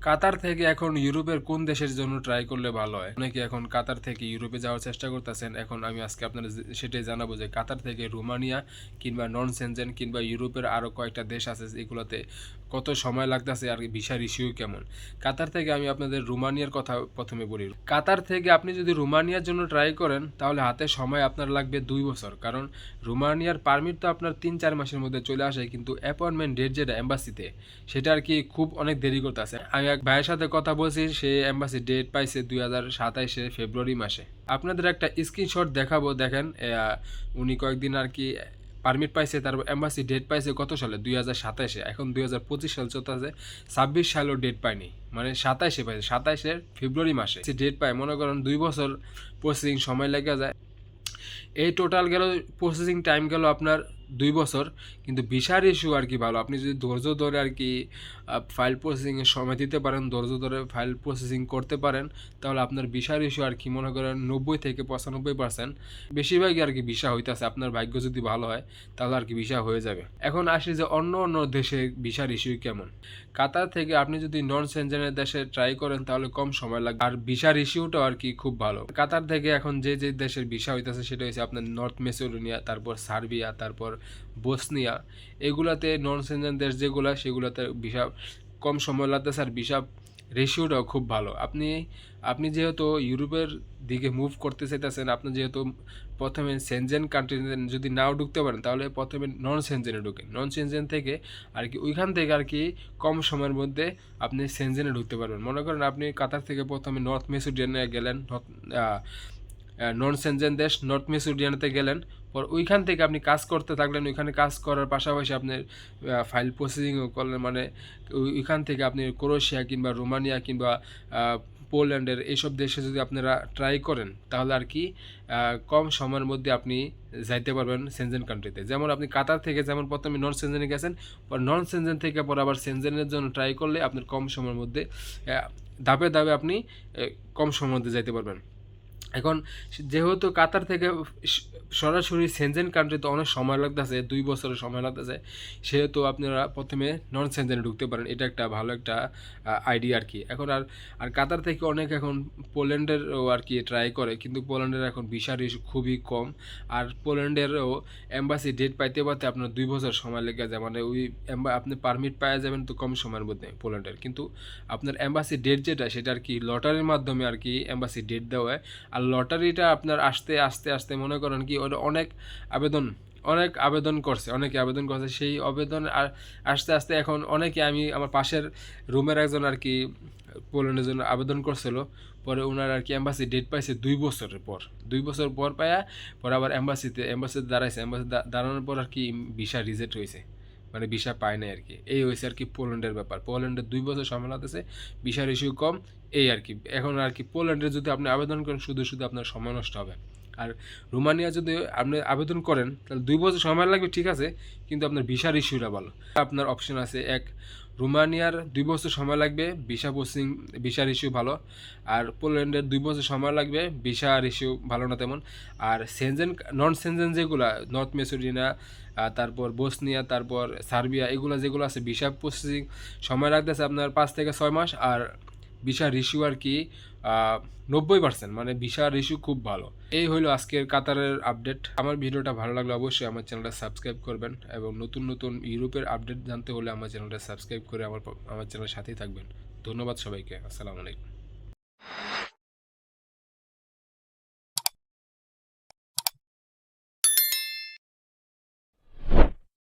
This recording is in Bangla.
কাতার থেকে এখন ইউরোপের কোন দেশের জন্য ট্রাই করলে ভালো হয়? অনেকে এখন কাতার থেকে ইউরোপে যাওয়ার চেষ্টা করতেছেন। এখন আমি আজকে আপনাদের যে- সেটাই জানাব যে কাতার থেকে রোমানিয়া কিংবা নন সেনজেন কিংবা ইউরোপের আরও কয়েকটা দেশ আছে এগুলোতে কত সময় লাগতেছে আর ভিসার ইস্যু কেমন? কাতার থেকে আমি আপনাদের রোমানিয়ার কথা প্রথমে বলি। কাতার থেকে আপনি যদি রোমানিয়ার জন্য ট্রাই করেন, তাহলে হাতে সময় আপনার লাগবে দুই বছর। কারণ রোমানিয়ার পারমিট তো আপনার তিন চার মাসের মধ্যে চলে আসে, কিন্তু অ্যাপয়েন্টমেন্ট ডেট যেটা এম্বাসিতে সেটা আর কি খুব অনেক দেরি করতেছে। আমি এক ভাইয়ের সাথে কথা বলছি, সে এম্বাসি ডেট পাইছে দুই হাজার সাতাইশে ফেব্রুয়ারি মাসে। আপনাদের একটা স্ক্রিনশট দেখাবো, দেখেন উনি কয়েকদিন আর কি পারমিট পাইছে তারপর এম্বাসি ডেট পাইছে কত সালে? দুই হাজার সাতাইশে। এখন দুই হাজার পঁচিশ সাল চলতেছে ছাব্বিশ সালেও ডেট পায়নি। মানে সাতাইশে পাইছে সাতাইশের ফেব্রুয়ারি মাসে। সে ডেট পায়, মনে করেন দুই বছর প্রসেসিং সময় লেগে যায়। এই টোটাল গেল প্রসেসিং টাইম গেল আপনার দুই বছর, কিন্তু ভিসার ইস্যু আর কি ভালো। আপনি যদি ধৈর্য ধরে আর কি ফাইল প্রসেসিংয়ের সময় দিতে পারেন, ধৈর্য ধরে ফাইল প্রসেসিং করতে পারেন, তাহলে আপনার ভিসার ইস্যু আর কি মনে করেন নব্বই থেকে পঁচানব্বই পার্সেন্ট বেশিরভাগই আর কি ভিসা হইতেছে। আপনার ভাগ্য যদি ভালো হয়, তাহলে আর কি ভিসা হয়ে যাবে। এখন আসি যে অন্য অন্য দেশে ভিসার ইস্যু কেমন? কাতার থেকে আপনি যদি নন সেনজেনের দেশে ট্রাই করেন, তাহলে কম সময় লাগবে। আর ভিসার ইস্যুটাও আর কি খুব ভালো। কাতার থেকে এখন যে যে দেশের ভিসা হইতেছে, সেটা হচ্ছে আপনার নর্থ মেসিডোনিয়া, তারপর সার্বিয়া, তারপর বসনিয়া। এগুলাতে নন সেনজেন দেশ যেগুলা, সেগুলাতে ভিসা কম সময় লাগতেছে আর ভিসা রেশিওটাও খুব ভালো। আপনি আপনি যেহেতু ইউরোপের দিকে মুভ করতে চাইতেছেন, আপনি যেহেতু প্রথমে সেনজেন কান্ট্রি যদি নাও ঢুকতে পারেন, তাহলে প্রথমে নন সেনজেনে ঢুকেন। নন সেনজেন থেকে আর কি, ওইখান থেকে আর কি কম সময়ের মধ্যে আপনি সেনজেনে ঢুকতে পারবেন। মনে করেন আপনি কাতার থেকে প্রথমে নর্থ মেসিডোনিয়া গেলেন নন সেনজেন দেশ, নর্থ মেসিডোনিয়াতে গেলেন। পর ওইখান থেকে আপনি কাজ করতে থাকলেন, ওইখানে কাজ করার পাশাপাশি আপনি ফাইল প্রসেসিংও করলেন মানে ওই- ওইখান থেকে আপনি ক্রোয়েশিয়া কিংবা রোমানিয়া কিংবা পোল্যান্ডের এইসব দেশে যদি আপনারা ট্রাই করেন, তাহলে আর কি কম সময়ের মধ্যে আপনি যাইতে পারবেন সেনজেন কান্ট্রিতে যেমন আপনি কাতার থেকে, যেমন প্রথমে নন সেনজেনে গেছেন, পর নন সেনজেন থেকে পর আবার সেনজেনের জন্য ট্রাই করলে আপনার কম সময়ের মধ্যে ধাপে ধাপে আপনি কম সময়ের মধ্যে যাইতে পারবেন। এখন যেহেতু কাতার থেকে সরাসরি সেনজেন কান্ট্রিতে অনেক সময় লাগতেছে, দুই বছরের সময় লাগতেছে। সেহেতু আপনারা প্রথমে নন সেনজেনে ঢুকতে পারেন। এটা একটা ভালো একটা আইডিয়া আর কি। এখন আর আর কাতার থেকে অনেক এখন পোল্যান্ডেরও আর কি ট্রাই করে, কিন্তু পোল্যান্ডের এখন ভিসার ইস্যু খুবই কম। আর পোল্যান্ডেরও এম্বাসি ডেট পাইতে পারতে আপনার দুই বছর সময় লেগে যায়। মানে ওই আপনি পারমিট পাওয়া যাবেন তো কম সময়ের মধ্যে পোল্যান্ডের কিন্তু আপনার এম্বাসি ডেট যেটা, সেটা আর কি লটারির মাধ্যমে আর কি এম্বাসি ডেট দেওয়া হয়। আর লটারিটা আপনার আসতে, আস্তে আস্তে মনে করেন কি অনেক আবেদন অনেক আবেদন করছে, অনেকে আবেদন করছে, সেই আবেদন আর আস্তে আস্তে এখন অনেকে আমি আমার পাশের রুমের একজন আর কি পোল্যান্ডের জন্য আবেদন করছিল, পরে ওনার আর কি এম্বাসি ডেট পাইছে দুই বছরের পর, দুই বছর পর পায়া, পরে আবার এম্বাসিতে এম্বাসিতে দাঁড়াইছে এম্বাসি দাঁড়ানোর পর আর কি ভিসা রিজেক্ট হয়েছে মানে ভিসা পায় নাই আর কি, এই হয়েছে আর কি পোল্যান্ডের ব্যাপার পোল্যান্ডের দুই বছর সময় লাগতেছে ভিসার ইস্যু কম, এই আর কি, এখন আর কি পোল্যান্ডের যদি আপনি আবেদন করেন, শুধু শুধু আপনার সময় নষ্ট হবে। আর রোমানিয়া যদি আপনি আবেদন করেন, তাহলে দুই বছর সময় লাগবে, ঠিক আছে, কিন্তু আপনার ভিসার ইস্যুটা ভালো। আপনার অপশন আছে এক, রোমানিয়ার দুই বছর সময় লাগবে ভিসা প্রসেসিং ভিসার ইস্যু ভালো, আর পোল্যান্ডের দুই বছর সময় লাগবে ভিসার ইস্যু ভালো না তেমন। আর সেনজেন নন সেনজেন যেগুলো নর্থ মেসোডিনা তারপর বসনিয়া তারপর সার্বিয়া এগুলো যেগুলো আছে ভিসা প্রসেসিং সময় লাগতেছে আপনার পাঁচ থেকে ছয় মাস, আর ভিসার ইস্যু আর কি নব্বই পার্সেন্ট মানে ভিসার ইস্যু খুব ভালো। এই হলো আজকের কাতারের আপডেট আমার ভিডিওটা ভালো লাগলে অবশ্যই আমার চ্যানেলটা সাবস্ক্রাইব করবেন এবং নতুন নতুন ইউরোপের আপডেট জানতে হলে আমার চ্যানেলটা সাবস্ক্রাইব করে আমার আমার চ্যানেলের সাথেই থাকবেন। ধন্যবাদ সবাইকে, আসসালামু আলাইকুম।